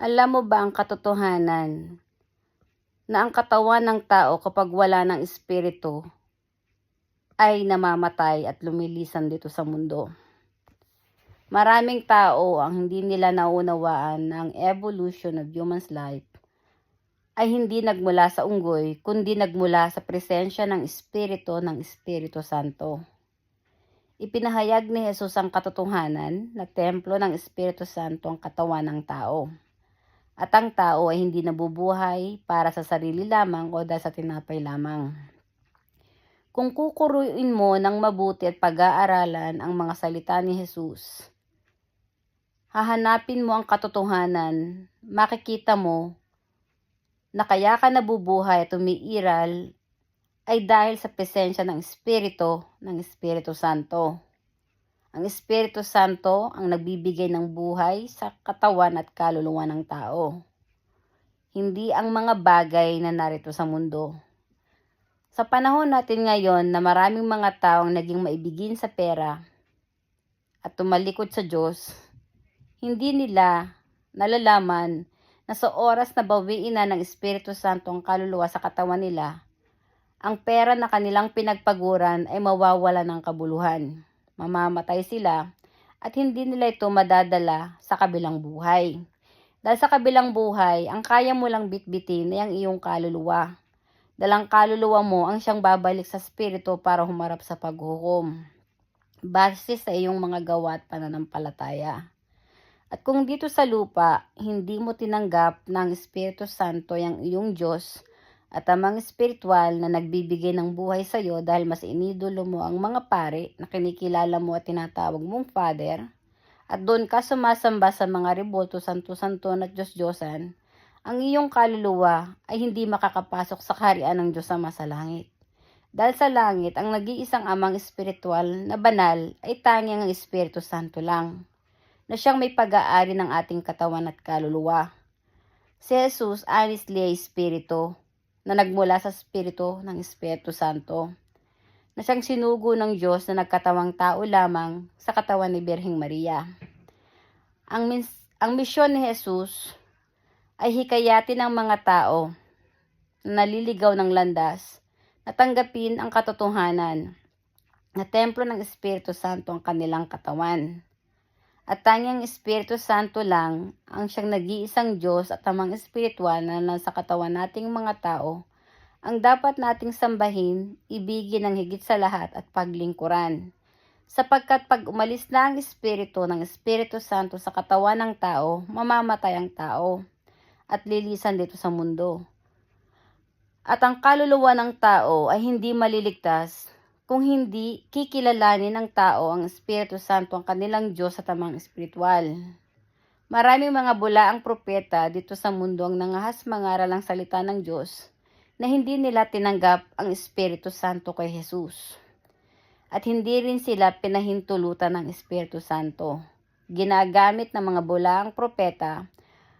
Alam mo ba ang katotohanan na ang katawan ng tao kapag wala ng espiritu ay namamatay at lumilisan dito sa mundo? Maraming tao ang hindi nila naunawaan na ang evolution of human's life ay hindi nagmula sa unggoy, kundi nagmula sa presensya ng Espiritu ng Espiritu Santo. Ipinahayag ni Jesus ang katotohanan na templo ng Espiritu Santo ang katawan ng tao. At ang tao ay hindi nabubuhay para sa sarili lamang o dahil sa tinapay lamang. Kung kukuruin mo ng mabuti at pag-aaralan ang mga salita ni Jesus, hahanapin mo ang katotohanan, makikita mo na kaya ka nabubuhay at umiiral ay dahil sa presensya ng Espiritu ng Espiritu Santo. Ang Espiritu Santo ang nagbibigay ng buhay sa katawan at kaluluwa ng tao. Hindi ang mga bagay na narito sa mundo. Sa panahon natin ngayon na maraming mga taong naging maibigin sa pera at tumalikod sa Diyos, hindi nila nalalaman na sa oras na bawiin na ng Espiritu Santo ang kaluluwa sa katawan nila, ang pera na kanilang pinagpaguran ay mawawala ng kabuluhan. Mamamatay sila at hindi nila ito madadala sa kabilang buhay. Dahil sa kabilang buhay, ang kaya mo lang bitbitin ay ang iyong kaluluwa. Dalang kaluluwa mo ang siyang babalik sa spirito para humarap sa paghukom. Base sa iyong mga gawa at pananampalataya. At kung dito sa lupa, hindi mo tinanggap ng Espiritu Santo yung iyong Diyos at amang espiritual na nagbibigay ng buhay sa iyo dahil mas inidolo mo ang mga pare na kinikilala mo at tinatawag mong Father, at doon ka sumasamba sa mga rebulto, santo-santo at Diyos-Diyosan, ang iyong kaluluwa ay hindi makakapasok sa kaharian ng Diyos sama sa langit. Dahil sa langit, ang nag-iisang amang espiritual na banal ay tanging ang Espiritu Santo lang na siyang may pag-aari ng ating katawan at kaluluwa. Si Jesus honestly ay Espiritu na nagmula sa Espiritu ng Espiritu Santo na siyang sinugo ng Diyos na nagkatawang tao lamang sa katawan ni Birhing Maria. Ang, mis- ang misyon ni Jesus ay hikayatin ng mga tao na naliligaw ng landas na tanggapin ang katotohanan na templo ng Espiritu Santo ang kanilang katawan at tanging Espiritu Santo lang ang siyang nag-iisang Diyos at amang espiritual na nasa katawan nating mga tao ang dapat nating sambahin, ibigin ng higit sa lahat at paglingkuran. Sapagkat pag umalis na ang Espiritu ng Espiritu Santo sa katawan ng tao, mamamatay ang tao at lilisan dito sa mundo. At ang kaluluwa ng tao ay hindi maliligtas kung hindi kikilalanin ng tao ang Espiritu Santo ang kanilang Diyos sa tamang espiritual. Maraming mga bula ang propeta dito sa mundo ang nangahas mangaral ang salita ng Diyos na hindi nila tinanggap ang Espiritu Santo kay Jesus. At hindi rin sila pinahintulutan ng Espiritu Santo. Ginagamit ng mga bula ang propeta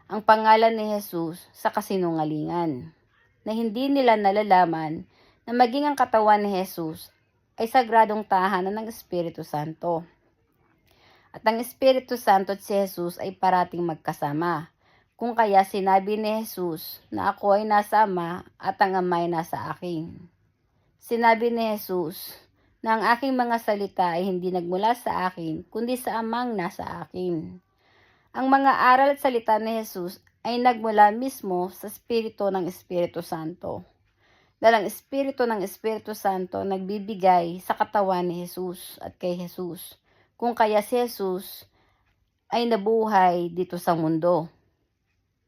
ang pangalan ni Jesus sa kasinungalingan na hindi nila nalalaman na maging ang katawan ni Jesus ay sagradong tahanan ng Espiritu Santo. At ang Espiritu Santo at si Jesus ay parating magkasama. Kung kaya sinabi ni Jesus na ako ay nasa Ama at ang Ama ay nasa akin. Sinabi ni Jesus na ang aking mga salita ay hindi nagmula sa akin, kundi sa Amang nasa akin. Ang mga aral at salita ni Jesus ay nagmula mismo sa Espiritu ng Espiritu Santo dahil ang Espiritu ng Espiritu Santo nagbibigay sa katawan ni Jesus at kay Jesus. Kung kaya si Jesus ay nabuhay dito sa mundo.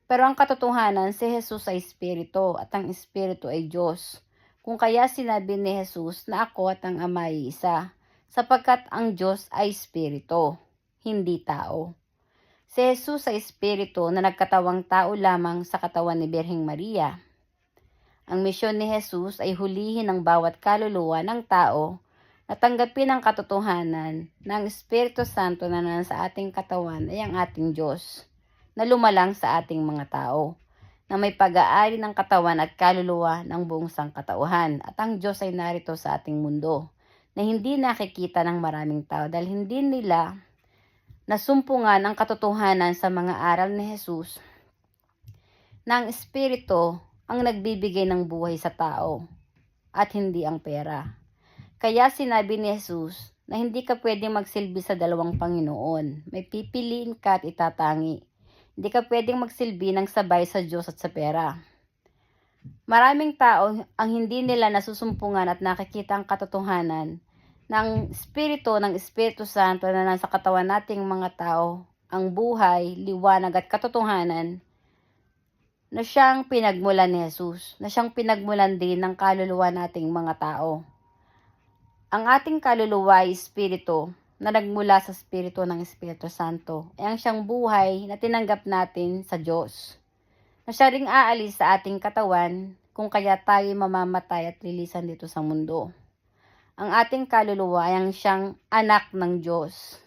Pero ang katotohanan, si Jesus ay Espiritu at ang Espiritu ay Diyos. Kung kaya sinabi ni Jesus na ako at ang Ama ay isa, sapagkat ang Diyos ay Espiritu, hindi tao. Si Jesus ay Espiritu na nagkatawang tao lamang sa katawan ni Birheng Maria. Ang misyon ni Jesus ay hulihin ang bawat kaluluwa ng tao na tanggapin ang katotohanan ng Espiritu Santo na nasa ating katawan ay ang ating Diyos na lumalang sa ating mga tao na may pag-aari ng katawan at kaluluwa ng buong sangkatauhan. At ang Diyos ay narito sa ating mundo na hindi nakikita ng maraming tao dahil hindi nila nasumpungan ang katotohanan sa mga aral ni Jesus na ang espiritu ang nagbibigay ng buhay sa tao at hindi ang pera. Kaya sinabi ni Jesus na hindi ka pwedeng magsilbi sa dalawang Panginoon. May pipiliin ka at itatangi. Hindi ka pwedeng magsilbi ng sabay sa Diyos at sa pera. Maraming tao ang hindi nila nasusumpungan at nakikita ang katotohanan ng Espiritu ng Espiritu Santo na nasa katawan nating mga tao, ang buhay, liwanag at katotohanan na siyang pinagmulan ni Jesus, na siyang pinagmulan din ng kaluluwa nating mga tao. Ang ating kaluluwa ay Espiritu na nagmula sa Espiritu ng Espiritu Santo ay ang siyang buhay na tinanggap natin sa Diyos. Na siya ring aalis sa ating katawan kung kaya tayo mamamatay at lilisan dito sa mundo. Ang ating kaluluwa ay ang siyang anak ng Diyos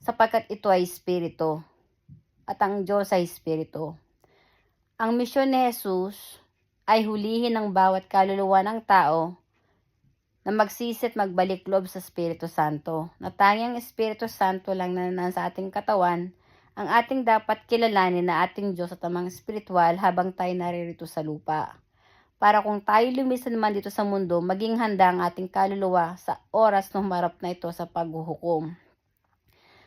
sapagkat ito ay Espiritu at ang Diyos ay Espiritu. Ang misyon ni Jesus ay hulihin ang bawat kaluluwa ng tao na magsisit magbalik loob sa Espiritu Santo. Na tanging Espiritu Santo lang na nasa ating katawan ang ating dapat kilalanin na ating Diyos at amang espiritual habang tayo naririto sa lupa. Para kung tayo lumisan man dito sa mundo, maging handa ang ating kaluluwa sa oras ng humarap na ito sa paghuhukom.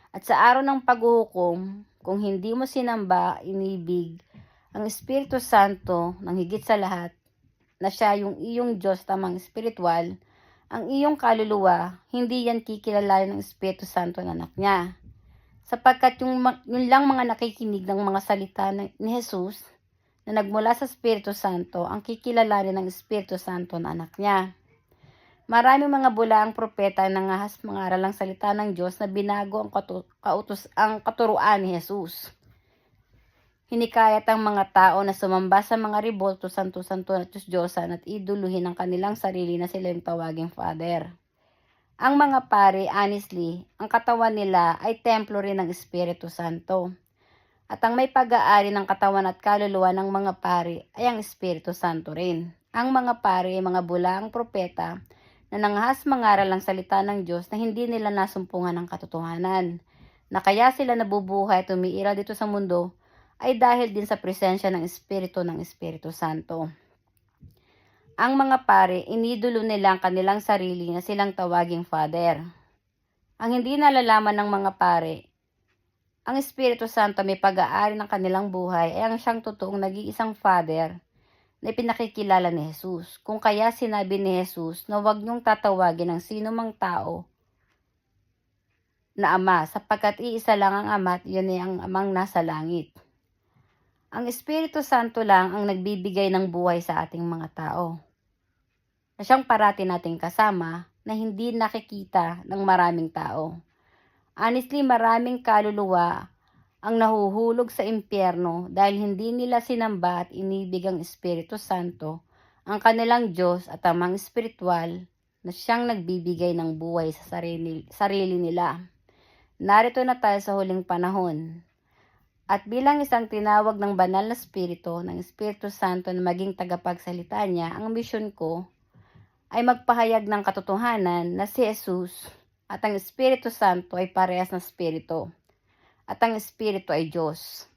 At sa araw ng paghuhukom, kung hindi mo sinamba, inibig, ang Espiritu Santo, ng higit sa lahat, na siya yung iyong Diyos tamang espiritual, ang iyong kaluluwa, hindi yan kikilalanin ng Espiritu Santo na anak niya. Sapagkat yung, ma- yun lang mga nakikinig ng mga salita ni Jesus na nagmula sa Espiritu Santo, ang kikilalanin ng Espiritu Santo na anak niya. Maraming mga bulaang propeta ang nangahas mga aralang salita ng Diyos na binago ang, kautos, ang katuruan ni Jesus. Hinikayat ang mga tao na sumamba sa mga ribolto, santo-santo at Diyos-Diyosan at iduluhin ang kanilang sarili na sila yung tawaging Father. Ang mga pare, honestly, ang katawan nila ay templo rin ng Espiritu Santo. At ang may pag-aari ng katawan at kaluluwa ng mga pare ay ang Espiritu Santo rin. Ang mga pare ay mga bulaang propeta na nanghas mangaral ang salita ng Diyos na hindi nila nasumpungan ng katotohanan. Na kaya sila nabubuhay at umiiral dito sa mundo ay dahil din sa presensya ng Espiritu ng Espiritu Santo. Ang mga pare, inidulo nila ang kanilang sarili na silang tawaging Father. Ang hindi nalalaman ng mga pare, ang Espiritu Santo may pag-aari ng kanilang buhay ay ang siyang totoong nag-iisang Father na pinakikilala ni Jesus. Kung kaya sinabi ni Jesus na huwag niyong tatawagin ang sino mang tao na ama sapagkat iisa lang ang ama at yun ay ang amang nasa langit. Ang Espiritu Santo lang ang nagbibigay ng buhay sa ating mga tao. Na siyang parati nating kasama na hindi nakikita ng maraming tao. Honestly, maraming kaluluwa ang nahuhulog sa impyerno dahil hindi nila sinamba at inibig ang Espiritu Santo, ang kanilang Diyos at amang espiritual na siyang nagbibigay ng buhay sa sarili, sarili nila. Narito na tayo sa huling panahon. At bilang isang tinawag ng banal na spirito, ng Espiritu Santo na maging tagapagsalita niya, ang misyon ko ay magpahayag ng katotohanan na si Jesus at ang Espiritu Santo ay parehas na spirito. At ang Espiritu ay Diyos.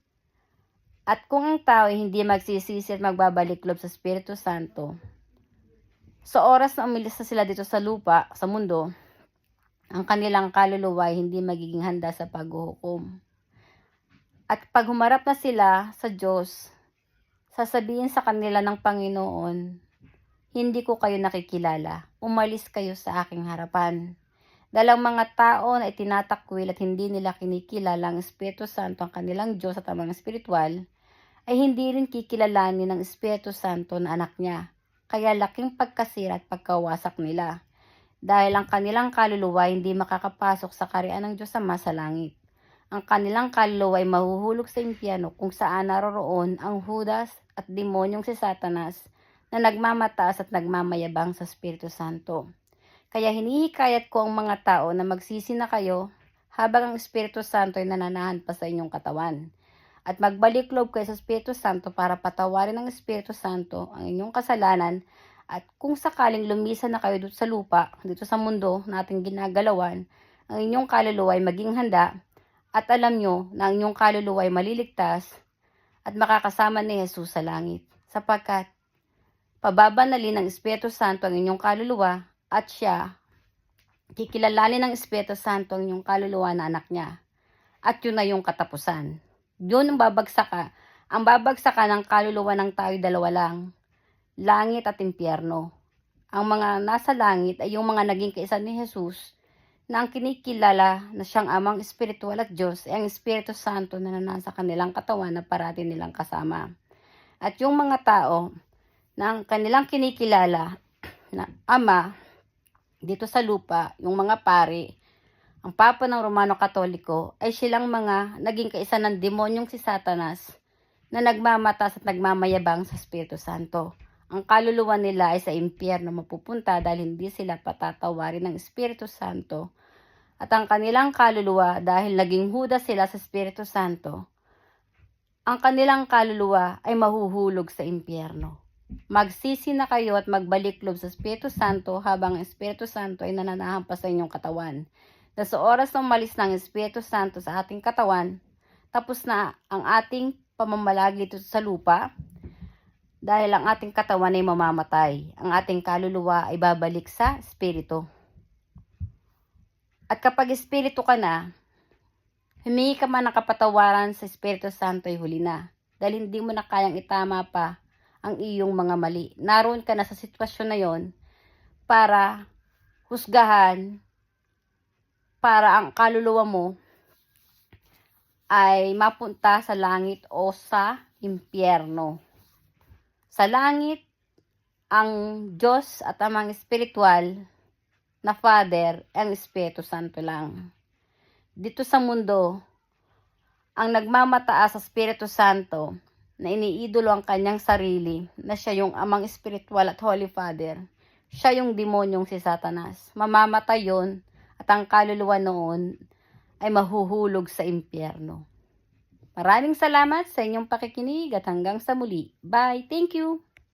At kung ang tao ay hindi magsisisi at magbabalik loob sa Espiritu Santo, sa oras na umilis na sila dito sa lupa, sa mundo, ang kanilang kaluluwa ay hindi magiging handa sa paghuhukom. At pag humarap na sila sa Diyos, sasabihin sa kanila ng Panginoon, hindi ko kayo nakikilala. Umalis kayo sa aking harapan. Dalang mga tao na itinatakwil at hindi nila kinikilala ang Espiritu Santo ang kanilang Diyos at amang espiritual, ay hindi rin kikilalanin ng Espiritu Santo na anak niya. Kaya laking pagkasira at pagkawasak nila. Dahil ang kanilang kaluluwa hindi makakapasok sa karian ng Diyos Ama sa langit ang kanilang kaluluwa ay mahuhulog sa impyerno kung saan naroroon ang Judas at demonyong si Satanas na nagmamataas at nagmamayabang sa Espiritu Santo. Kaya hinihikayat ko ang mga tao na magsisi na kayo habang ang Espiritu Santo ay nananahan pa sa inyong katawan. At magbalik loob kayo sa Espiritu Santo para patawarin ng Espiritu Santo ang inyong kasalanan at kung sakaling lumisan na kayo dito sa lupa, dito sa mundo nating ginagalawan, ang inyong kaluluwa ay maging handa at alam nyo na ang inyong kaluluwa ay maliligtas at makakasama ni Jesus sa langit sapagkat pababanalin ng Espiritu Santo ang inyong kaluluwa at siya kikilalanin ng Espiritu Santo ang inyong kaluluwa na anak niya. At yun na yung katapusan. Yun ang babagsak ka. Ang babagsak ka ng kaluluwa ng tayo dalawa lang. Langit at impyerno. Ang mga nasa langit ay yung mga naging kaisa ni Jesus na ang kinikilala na siyang amang espiritual at Diyos ay ang Espiritu Santo na nanasa kanilang katawan na parati nilang kasama. At yung mga tao na ang kanilang kinikilala na ama dito sa lupa, yung mga pari, ang Papa ng Romano Katoliko ay silang mga naging kaisa ng demonyong si Satanas na nagmamatas at nagmamayabang sa Espiritu Santo. Ang kaluluwa nila ay sa impyerno mapupunta dahil hindi sila patatawarin ng Espiritu Santo. At ang kanilang kaluluwa dahil naging huda sila sa Espiritu Santo, ang kanilang kaluluwa ay mahuhulog sa impyerno. Magsisi na kayo at magbalik loob sa Espiritu Santo habang ang Espiritu Santo ay nananahampas sa inyong katawan. Na sa oras na umalis ng Espiritu Santo sa ating katawan, tapos na ang ating pamamalagi sa lupa, dahil ang ating katawan ay mamamatay. Ang ating kaluluwa ay babalik sa Espiritu. At kapag Espiritu ka na, humingi ka man ng kapatawaran sa Espiritu Santo ay huli na. Dahil hindi mo na kayang itama pa ang iyong mga mali. Naroon ka na sa sitwasyon na yon para husgahan, para ang kaluluwa mo ay mapunta sa langit o sa impyerno. Sa langit, ang Diyos at amang espiritual na Father, ang Espiritu Santo lang. Dito sa mundo, ang nagmamataas sa Espiritu Santo na iniidolo ang kanyang sarili na siya yung amang espiritual at Holy Father, siya yung demonyong si Satanas. Mamamatay yon at ang kaluluwa noon ay mahuhulog sa impyerno. Maraming salamat sa inyong pakikinig at hanggang sa muli. Bye! Thank you!